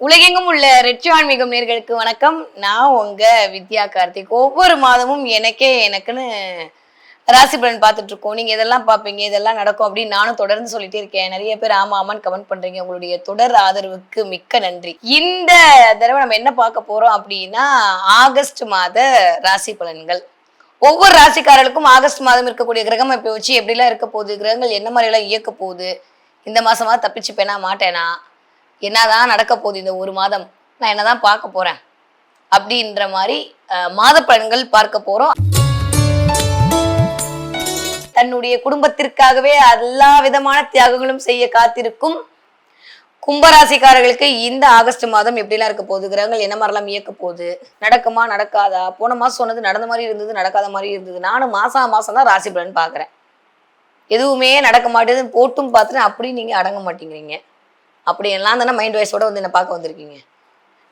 உலகெங்கும் உள்ள ரெட்சி ஆன்மீகம் நேர்களுக்கு வணக்கம். நான் உங்க வித்யா கார்த்திக். ஒவ்வொரு மாதமும் எனக்கே எனக்குன்னு ராசி பலன் பார்த்துட்டு இருக்கோம். நீங்க இதெல்லாம் பார்ப்பீங்க இதெல்லாம் நடக்கும் அப்படின்னு நானும் தொடர்ந்து சொல்லிட்டே இருக்கேன். நிறைய பேர் ஆமா ஆமான்னு கமெண்ட் பண்றீங்க. உங்களுடைய தொடர் ஆதரவுக்கு மிக்க நன்றி. இந்த தடவை நம்ம என்ன பார்க்க போறோம் அப்படின்னா ஆகஸ்ட் மாத ராசி பலன்கள். ஒவ்வொரு ராசிக்காரர்களுக்கும் ஆகஸ்ட் மாதம் இருக்கக்கூடிய கிரகம் இப்போ வச்சு எப்படிலாம் இருக்க போகுது கிரகங்கள் என்ன மாதிரி எல்லாம் இயக்க போகுது இந்த மாசமா தப்பிச்சுப்பேனா மாட்டேனா என்னதான் நடக்க போகுது இந்த ஒரு மாதம்? நான் என்னதான் பார்க்க போறேன்? அப்படின்ற மாதிரி மாத பலன்கள் பார்க்க போறோம். தன்னுடைய குடும்பத்திற்காகவே எல்லா விதமான தியாகங்களும் செய்ய காத்திருக்கும் கும்பராசிக்காரர்களுக்கு இந்த ஆகஸ்ட் மாதம் எப்படிலாம் இருக்க போகுது? கிரகங்கள் என்ன மாதிரிலாம் இயக்க போகுது? நடக்குமா நடக்காதா? போன மாதம் சொன்னது நடந்த மாதிரி இருந்தது நடக்காத மாதிரி இருந்தது. நானும் மாசம் மாசம் தான் ராசி பலன் பார்க்குறேன். எதுவுமே நடக்க மாட்டேதுன்னு போட்டும் பார்த்துட்டு அப்படி நீங்கள் அடங்க மாட்டேங்கிறீங்க. அப்படி எல்லாம் தானே மைண்ட் வாய்ஸோட வந்து என்ன பார்க்க வந்திருக்கீங்க.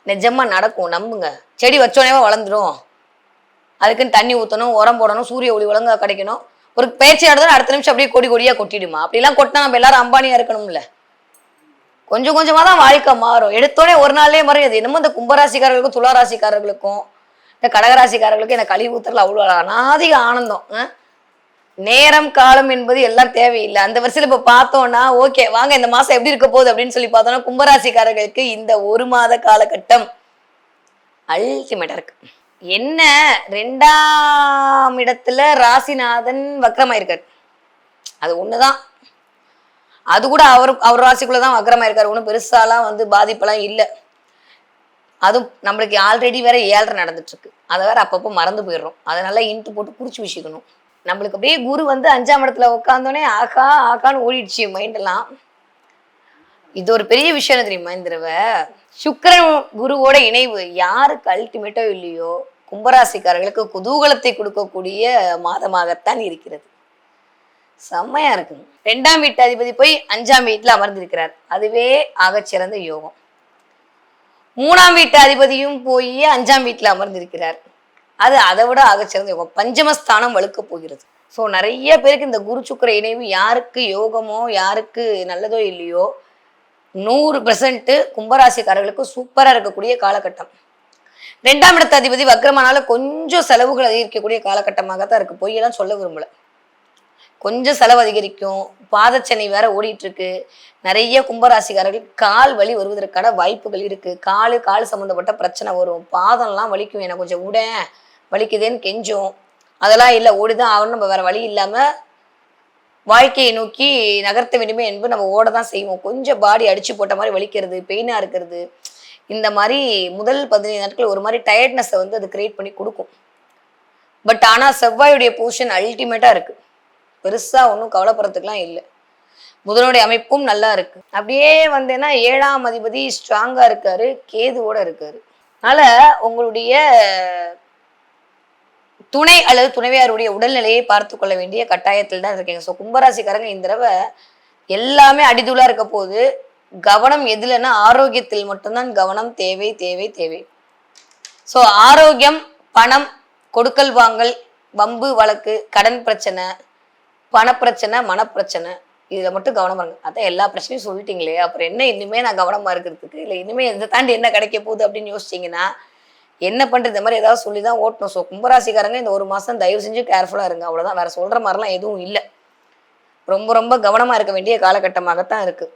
நிஜமா நடக்கும் நம்புங்க. செடி வச்சோடனே வளர்ந்துடும் அதுக்குன்னு தண்ணி ஊற்றணும் உரம் போடணும் சூரிய ஒளி ஒழுங்காக கிடைக்கணும். ஒரு பேச்சு ஆடுதல் அடுத்த நிமிஷம் அப்படியே கொடி கொடியா கொட்டிடுமா. அப்படிலாம் கொட்டினா நம்ம எல்லாரும் அம்பானியா இருக்கணும்ல. கொஞ்சம் கொஞ்சமா தான் வாழ்க்கை மாறும். எடுத்தோடனே ஒரு நாள்லயே மாறும் அது என்னமோ இந்த கும்பராசிக்காரர்களுக்கும் துளாராசிக்காரர்களுக்கும் இந்த கடகராசிக்காரர்களுக்கும் எனக்கு கழிவு ஊத்துறதுல அவ்வளோ அனாதிக ஆனந்தம். ஆ? நேரம் காலம் என்பது எல்லாம் தேவையில்லை. அந்த வருஷத்துல இப்ப பார்த்தோம்னா ஓகே வாங்க இந்த மாசம் எப்படி இருக்க போகுது அப்படின்னு சொல்லி பார்த்தோம்னா கும்பராசிக்காரர்களுக்கு இந்த ஒரு மாத காலகட்டம் அல்டிமேட்டா இருக்கு. என்ன? ரெண்டாம் இடத்துல ராசிநாதன் வக்ரமாயிருக்காரு. அது ஒண்ணுதான். அது கூட அவர் அவர் ராசிக்குள்ளதான் வக்ரமாயிருக்காரு. ஒன்றும் பெருசாலாம் வந்து பாதிப்பெல்லாம் இல்லை. அதுவும் நம்மளுக்கு ஆல்ரெடி வேற ஏழரை நடந்துட்டு இருக்கு அதை வேற அப்பப்போ மறந்து போயிடுறோம். அதனால இன்ட்டு போட்டு குறிச்சு வச்சுக்கணும் நம்மளுக்கு அப்படியே குரு வந்து அஞ்சாம் இடத்துல உட்காந்தோடனே ஆகா ஆகான்னு ஓடிடுச்சு மைண்ட் எல்லாம். இது ஒரு பெரிய விஷயம் தெரியுமா இந்த தடவை குருவோட இணைவு யாருக்கு அல்டிமேட்டோ இல்லையோ கும்பராசிக்காரர்களுக்கு குதூகலத்தை கொடுக்கக்கூடிய மாதமாகத்தான் இருக்கிறது. செம்மையா இருக்குங்க ரெண்டாம் வீட்டு அதிபதி போய் அஞ்சாம் வீட்டுல அமர்ந்திருக்கிறார். அதுவே ஆகச்சிறந்த யோகம். மூணாம் வீட்டு அதிபதியும் போய் அஞ்சாம் வீட்டுல அமர்ந்திருக்கிறார். அது அதை விட ஆகச்சிறந்த யோகம் பஞ்சமஸ்தானம் வலுக்க போகிறது. ஸோ நிறைய பேருக்கு இந்த குரு சுக்கிர இணைவு யாருக்கு யோகமோ யாருக்கு நல்லதோ இல்லையோ நூறு பெர்சன்ட்டு கும்பராசிக்காரர்களுக்கு சூப்பராக இருக்கக்கூடிய காலகட்டம். ரெண்டாம் இடத்த அதிபதி வக்ரமானால கொஞ்சம் செலவுகள் அதிகரிக்கக்கூடிய காலகட்டமாக தான் இருக்குது பொய்யெல்லாம் சொல்ல விரும்பலை. கொஞ்சம் செலவு அதிகரிக்கும். பாதச்சனை வேற ஓடிட்டு இருக்கு நிறைய கும்பராசிக்காரர்கள் கால் வலி வருவதற்கான வாய்ப்புகள் இருக்கு. காலு கால் சம்பந்தப்பட்ட பிரச்சனை வரும். பாதம்லாம் வலிக்கும். எனக்கு கொஞ்சம் உட வலிக்குதேன்னு கெஞ்சும். அதெல்லாம் இல்லை ஓடிதான் ஆகணும். நம்ம வேற வழி இல்லாம வாழ்க்கையை நோக்கி நகர்த்த வேண்டுமே என்பது நம்ம ஓட தான் செய்வோம். கொஞ்சம் பாடி அடிச்சு போட்ட மாதிரி வலிக்கிறது பெயினா இருக்கிறது. இந்த மாதிரி முதல் பதினைந்து நாட்கள் ஒரு மாதிரி டயர்ட்னஸை வந்து அது கிரியேட் பண்ணி கொடுக்கும். பட் ஆனால் செவ்வாயுடைய போர்ஷன் அல்டிமேட்டா இருக்கு. பெருசாக ஒன்றும் கவலைப்படுறதுக்குலாம் இல்லை. புதனுடைய அமைப்பும் நல்லா இருக்கு. அப்படியே வந்தேன்னா ஏழாம் அதிபதி ஸ்ட்ராங்காக இருக்காரு கேதுவோட இருக்காரு. அதனால உங்களுடைய துணை அல்லது துணைவியாருடைய உடல்நிலையை பார்த்து கொள்ள வேண்டிய கட்டாயத்தில் தான் இருக்கீங்க. ஸோ கும்பராசிக்காரங்க இந்த தடவை எல்லாமே அடிதுலாக இருக்க போது கவனம் எதுலன்னா ஆரோக்கியத்தில் மட்டும்தான் கவனம் தேவை தேவை தேவை. ஸோ ஆரோக்கியம் பணம் கொடுக்கல் வாங்கல் வம்பு வழக்கு கடன் பிரச்சனை பணப்பிரச்சனை மனப்பிரச்சனை. இதில் மட்டும் கவனமாக இருங்க அதான் எல்லா பிரச்சனையும் சொல்லிட்டீங்களே அப்புறம் என்ன இனிமே நான் கவனமாக இருக்கிறதுக்கு? இல்லை இனிமே இந்த தாண்டி என்ன கிடைக்க போகுது அப்படின்னு யோசிச்சீங்கன்னா என்ன பண்ணுறது இந்த மாதிரி ஏதாவது சொல்லி தான் ஓட்டணும். ஸோ கும்பராசிக்காரங்க இந்த ஒரு மாதம் தயவு செஞ்சு கேர்ஃபுல்லாக இருங்க. அவ்வளோதான் வேறு சொல்கிற மாதிரிலாம் எதுவும் இல்லை. ரொம்ப ரொம்ப கவனமாக இருக்க வேண்டிய காலகட்டமாகத்தான் இருக்குது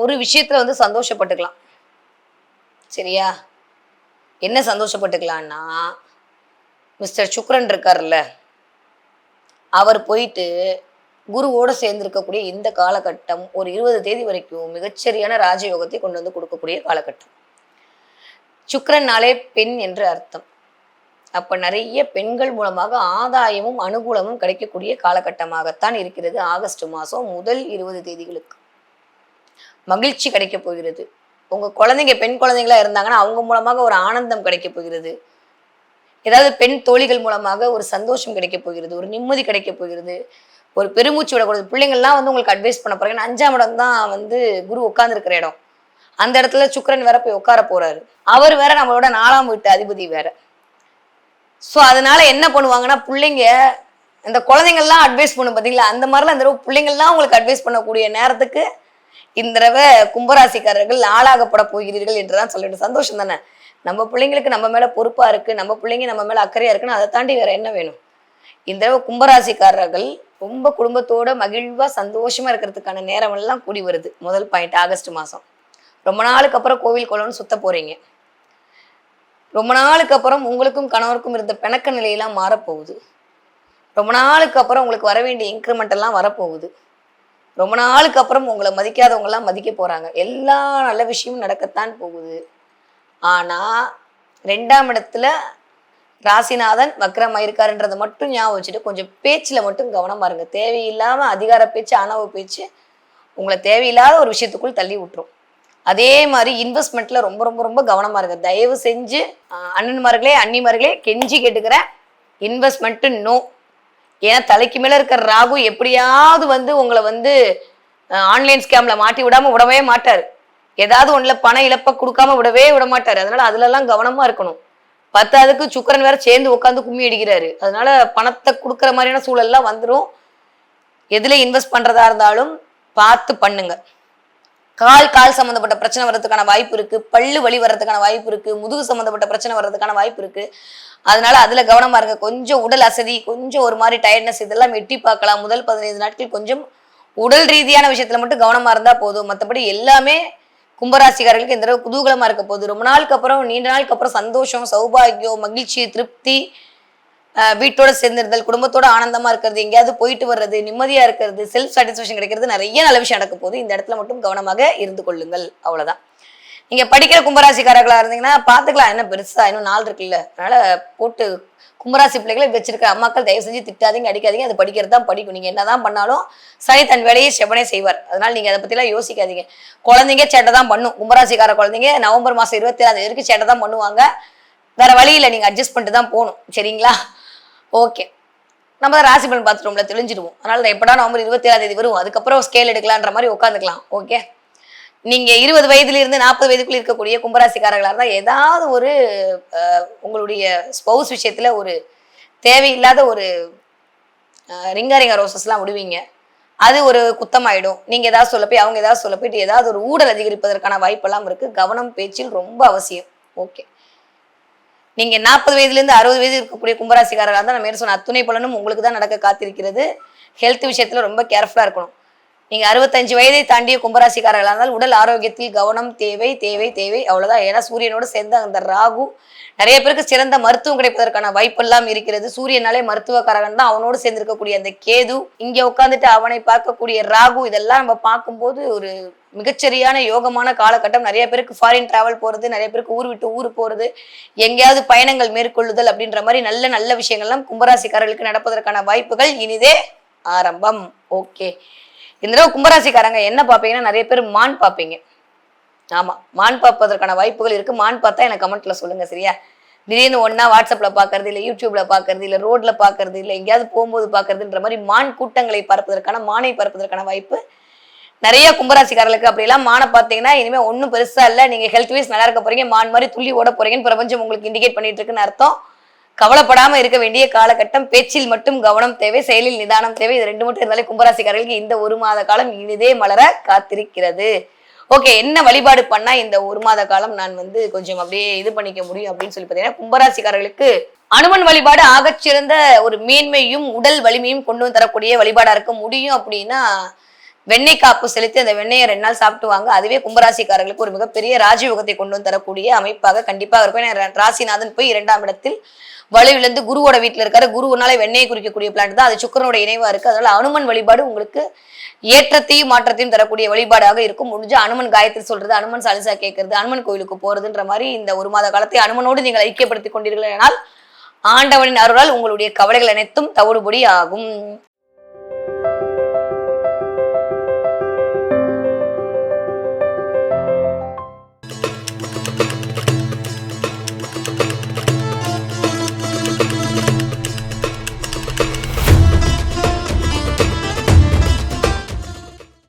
ஒரு விஷயத்தில் வந்து சந்தோஷப்பட்டுக்கலாம். சரியா? என்ன சந்தோஷப்பட்டுக்கலான்னா மிஸ்டர் சுக்ரன் இருக்கார்ல அவர் போயிட்டு குருவோட சேர்ந்திருக்கக்கூடிய இந்த காலகட்டம் ஒரு இருபது தேதி வரைக்கும் மிகச்சரியான ராஜயோகத்தை கொண்டு வந்து கொடுக்கக்கூடிய காலகட்டம். சுக்கரனாலே பெண் என்று அர்த்தம். அப்ப நிறைய பெண்கள் மூலமாக ஆதாயமும் அனுகூலமும் கிடைக்கக்கூடிய காலகட்டமாகத்தான் இருக்கிறது ஆகஸ்ட் மாதம் முதல் இருபது தேதிகளுக்கு. மகிழ்ச்சி கிடைக்க போகிறது. உங்க குழந்தைங்க பெண் குழந்தைங்களா இருந்தாங்கன்னா அவங்க மூலமாக ஒரு ஆனந்தம் கிடைக்க போகிறது. ஏதாவது பெண் தோழிகள் மூலமாக ஒரு சந்தோஷம் கிடைக்க போகிறது ஒரு நிம்மதி கிடைக்க போகிறது ஒரு பெருமூச்சு விடக்கூடாது. பிள்ளைங்கள்லாம் வந்து உங்களுக்கு அட்வைஸ் பண்ண போறாங்க. அஞ்சாம் இடம் தான் வந்து குரு உட்கார்ந்துருக்கிற இடம். அந்த இடத்துல சுக்கரன் வேற போய் உட்கார போறாரு. அவர் வேற நம்மளோட நாலாம் வீட்டு அதிபதி வேற. ஸோ அதனால என்ன பண்ணுவாங்கன்னா பிள்ளைங்க இந்த குழந்தைங்கள்லாம் அட்வைஸ் பண்ணும் பார்த்தீங்களா அந்த மாதிரிலாம் இந்த தடவை பிள்ளைங்கள்லாம் உங்களுக்கு அட்வைஸ் பண்ணக்கூடிய நேரத்துக்கு இந்த தடவை கும்பராசிக்காரர்கள் ஆளாகப்பட போகிறீர்கள் என்றுதான் சொல்லிட்டு சந்தோஷம் தானே? நம்ம பிள்ளைங்களுக்கு நம்ம மேல பொறுப்பா இருக்கு நம்ம பிள்ளைங்க நம்ம மேல அக்கறையா இருக்குன்னு அதை தாண்டி வேற என்ன வேணும்? இந்த தடவை கும்பராசிக்காரர்கள் ரொம்ப குடும்பத்தோட மகிழ்வா சந்தோஷமா இருக்கிறதுக்கான நேரம் எல்லாம் கூடி வருது. முதல் பாயிண்ட் ஆகஸ்ட் மாசம். ரொம்ப நாளுக்கு அப்புறம் கோவில் குளம்னு சுத்த போறீங்க. ரொம்ப நாளுக்கு அப்புறம் உங்களுக்கும் கணவருக்கும் இருந்த பிணக்க நிலையெல்லாம் மாறப்போகுது. ரொம்ப நாளுக்கு அப்புறம் உங்களுக்கு வர வேண்டிய இன்க்ரிமெண்ட் எல்லாம் வரப்போகுது. ரொம்ப நாளுக்கு அப்புறம் உங்களை மதிக்காதவங்க எல்லாம் மதிக்க போறாங்க. எல்லா நல்ல விஷயமும் நடக்கத்தான் போகுது. ஆனால் ரெண்டாம் இடத்துல ராசிநாதன் வக்ரமா இருக்காருன்றதை மட்டும் ஞாபகம் வச்சுட்டு கொஞ்சம் பேச்சில் மட்டும் கவனமாக இருங்க. தேவையில்லாமல் அதிகார பேச்சு ஆணவ பேச்சு உங்களை தேவையில்லாத ஒரு விஷயத்துக்குள் தள்ளி விட்டுரும். அதே மாதிரி இன்வெஸ்ட்மெண்ட்டில் ரொம்ப ரொம்ப ரொம்ப கவனமாக இருங்க. தயவு செஞ்சு அண்ணன்மார்களே அண்ணிமார்களே கெஞ்சி கேட்டுக்கிறேன் இன்வெஸ்ட்மெண்ட்டு நோ ஏன்னா தலைக்கு மேலே இருக்கிற ராகு எப்படியாவது வந்து உங்களை வந்து ஆன்லைன் ஸ்கேமில் மாட்டி விடாம விடவே மாட்டார். ஏதாவது ஒண்ணுல பண இழப்ப கொடுக்காம விடவே விட மாட்டார். அதனால அதுல எல்லாம் கவனமா இருக்கணும். பத்தாவதுக்கு சுக்கரன் வேற சேர்ந்து உட்காந்து கும்மி அடிக்கிறாரு. அதனால பணத்தை கொடுக்குற மாதிரியான சூழல்லாம் வந்துடும் எதுல இன்வெஸ்ட் பண்றதா இருந்தாலும் பார்த்து பண்ணுங்க. கால் கால் சம்மந்தப்பட்ட பிரச்சனை வர்றதுக்கான வாய்ப்பு இருக்கு. பல்லு வலி வர்றதுக்கான வாய்ப்பு இருக்கு. முதுகு சம்மந்தப்பட்ட பிரச்சனை வர்றதுக்கான வாய்ப்பு இருக்கு. அதனால அதுல கவனமா இருங்க. கொஞ்சம் உடல் அசதி கொஞ்சம் ஒரு மாதிரி டயர்ட்னஸ் இதெல்லாம் எட்டி பார்க்கலாம். முதல் பதினைந்து நாட்கள் கொஞ்சம் உடல் ரீதியான விஷயத்துல மட்டும் கவனமா இருந்தா போதும். மற்றபடி எல்லாமே கும்பராசிக்காரர்களுக்கு இந்த தடவை குதூகலமா இருக்க போகுது. ரொம்ப நாளுக்கு அப்புறம் நீண்ட நாளுக்கு அப்புறம் சந்தோஷம் சௌபாகியம் மகிழ்ச்சி திருப்தி வீட்டோட சேர்ந்திருந்தல் குடும்பத்தோட ஆனந்தமா இருக்கிறது எங்கேயாவது போயிட்டு வர்றது நிம்மதியா இருக்கிறது செல்ஃப் சாட்டிஸ்ஃபேக்ஷன் கிடைக்கிறது நிறைய நல்ல விஷயம் நடக்க போகுது. இந்த இடத்துல மட்டும் கவனமாக இருந்து கொள்ளுங்கள். அவ்வளவுதான். நீங்க படிக்கிற கும்பராசிக்காரர்களா இருந்தீங்கன்னா பாத்துக்கலாம். என்ன பெருசா இன்னும் நாள் இருக்குல்ல. அதனால போட்டு கும்பராசி பிள்ளைகளை வச்சிருக்க. அம்மாக்கள் தயவு செஞ்சு திட்டாதீங்க அடிக்காதீங்க. அது படிக்கிறது தான் படிக்கும். நீங்க என்னதான் பண்ணாலும் சனி தன் வேலையை செவனே செய்வார். அதனால நீங்க அதை பத்திலாம் யோசிக்காதீங்க. குழந்தைங்க சேட்டை தான் பண்ணும். கும்பராசிக்கார குழந்தைங்க நவம்பர் மாசம் இருபத்தி ஏழாம் வரைக்கும் சேட்டை தான் பண்ணுவாங்க. வேற வழி இல்லை. நீங்க அட்ஜஸ்ட் பண்ணிட்டு தான் போகணும். சரிங்களா? ஓகே. நம்ம தான் ராசி பலன் பார்த்துட்டோம்ல. தெளிஞ்சிடுவோம். அதனால எப்படா நவம்பர் இருபத்தி ஏழாம் தேதி வரும் அதுக்கப்புறம் ஸ்கேல் எடுக்கலான்ற மாதிரி உட்காந்துக்கலாம். ஓகே? நீங்க இருபது வயதுல இருந்து நாற்பது வயதுக்குள்ள இருக்கக்கூடிய கும்பராசிக்காரர்களா இருந்தால் ஏதாவது ஒரு உங்களுடைய ஸ்பௌஸ் விஷயத்துல ஒரு தேவையில்லாத ஒரு ரிங்காரிங்க ரோசஸ்லாம் விடுவீங்க அது ஒரு குத்தமாயிடும். நீங்க ஏதாவது சொல்ல போய் அவங்க ஏதாவது சொல்ல போயிட்டு ஏதாவது ஒரு ஊழல் அதிகரிப்பதற்கான வாய்ப்பெல்லாம் இருக்கு. கவனம் பேச்சில் ரொம்ப அவசியம். ஓகே. நீங்க நாற்பது வயதுலேருந்து அறுபது வயது இருக்கக்கூடிய கும்பராசிக்காரர்களாக இருந்தால் நான் சொன்ன அத்துணை பலனும் உங்களுக்கு தான் நடக்க காத்திருக்கிறது. ஹெல்த் விஷயத்துல ரொம்ப கேர்ஃபுல்லா இருக்கணும். நீங்க அறுபத்தஞ்சு வயதை தாண்டிய கும்பராசிக்காரர்களாக இருந்தால் உடல் ஆரோக்கியத்தில் கவனம் தேவை தேவை தேவை அவ்வளவுதான். ஏன்னா சூரியனோடு சேர்ந்த அந்த ராகு நிறைய பேருக்கு சிறந்த மருத்துவம் கிடைப்பதற்கான வாய்ப்பெல்லாம் இருக்கிறது. சூரியனாலே மருத்துவக்காரகன் தான். அவனோடு சேர்ந்திருக்கக்கூடிய அந்த கேது இங்க உட்காந்துட்டு அவனை பார்க்கக்கூடிய ராகு இதெல்லாம் நம்ம பார்க்கும்போது ஒரு மிகச்சரியான யோகமான காலகட்டம். நிறைய பேருக்கு ஃபாரின் டிராவல் போறது நிறைய பேருக்கு ஊர் விட்டு ஊர் போறது எங்கேயாவது பயணங்கள் மேற்கொள்ளுதல் அப்படின்ற மாதிரி நல்ல நல்ல விஷயங்கள்லாம் கும்பராசிக்காரர்களுக்கு நடப்பதற்கான வாய்ப்புகள் இனிதே ஆரம்பம். ஓகே இந்த தடவை கும்பராசிக்காரங்க என்ன பார்ப்பீங்கன்னா நிறைய பேர் மான் பார்ப்பீங்க. ஆமா மான் பார்ப்பதற்கான வாய்ப்புகள் இருக்கு. மான் பார்த்தா எனக்கு கமெண்ட்ல சொல்லுங்க சரியா? திடீர்னு ஒன்னா வாட்ஸ்அப்ல பாக்குறது இல்ல யூடியூப்ல பாக்குறது இல்ல ரோட்ல பாக்குறது இல்ல எங்கேயாவது போகும்போது பாக்குறதுன்ற மாதிரி மான் கூட்டங்களை பார்ப்பதற்கான மானை பார்ப்பதற்கான வாய்ப்பு நிறைய கும்பராசிக்காரர்களுக்கு. அப்படியெல்லாம் மானை பார்த்தீங்கன்னா இனிமே ஒன்றும் பெருசா இல்லை. நீங்க ஹெல்த் வைஸ் நல்லா இருக்க போறீங்க. மான் மாதிரி துள்ளி ஓட போறீங்கன்னு பிரபஞ்சம் உங்களுக்கு இண்டிகேட் பண்ணிட்டு இருக்குன்னு அர்த்தம். கவலைப்படாம இருக்க வேண்டிய காலகட்டம். பேச்சில் மட்டும் கவனம் தேவை செயலில் நிதானம் தேவை. இது ரெண்டு மட்டும் இருந்தாலே கும்பராசிக்காரர்களுக்கு இந்த ஒரு மாத காலம் இனிதே மலர காத்திருக்கிறது. ஓகே என்ன வழிபாடு பண்ணா இந்த ஒரு மாத காலம் நான் வந்து கொஞ்சம் அப்படியே இது பண்ணிக்க முடியும் அப்படின்னு சொல்லி பார்த்தீங்கன்னா கும்பராசிக்காரர்களுக்கு அனுமன் வழிபாடு ஆகச்சிறந்த ஒரு மேன்மையும் உடல் வலிமையும் கொண்டு வந்து தரக்கூடிய வழிபாடா இருக்க முடியும் அப்படின்னா வெண்ணெய் காப்பு செலுத்தி அந்த வெண்ணெயை ரெண்டு நாள் சாப்பிட்டுவாங்க. அதுவே கும்பராசிக்காரர்களுக்கு ஒரு மிகப்பெரிய ராஜயோகத்தை கொண்டு வந்து தரக்கூடிய அமைப்பாக கண்டிப்பாக இருக்கும். ஏன்னா ராசிநாதன் போய் இரண்டாம் இடத்தில் வலுவிலிருந்து குருவோட வீட்டில் இருக்காரு. குருவனால வெண்ணெயை குறிக்கக்கூடிய பிளான் தான். அது சுக்கரனோட இணைவா இருக்கு. அதனால அனுமன் வழிபாடு உங்களுக்கு ஏற்றத்தையும் மாற்றத்தையும் தரக்கூடிய வழிபாடாக இருக்கும். முடிஞ்சு அனுமன் காயத்தில் சொல்றது அனுமன் சலிசா கேட்கறது அனுமன் கோயிலுக்கு போறதுன்ற மாதிரி இந்த ஒரு மாத காலத்தை அனுமனோடு நீங்கள் ஐக்கியப்படுத்திக் கொண்டீர்கள் ஆனால் ஆண்டவனின் அருளால் உங்களுடைய கவலைகள் அனைத்தும் தவிடுபடி ஆகும்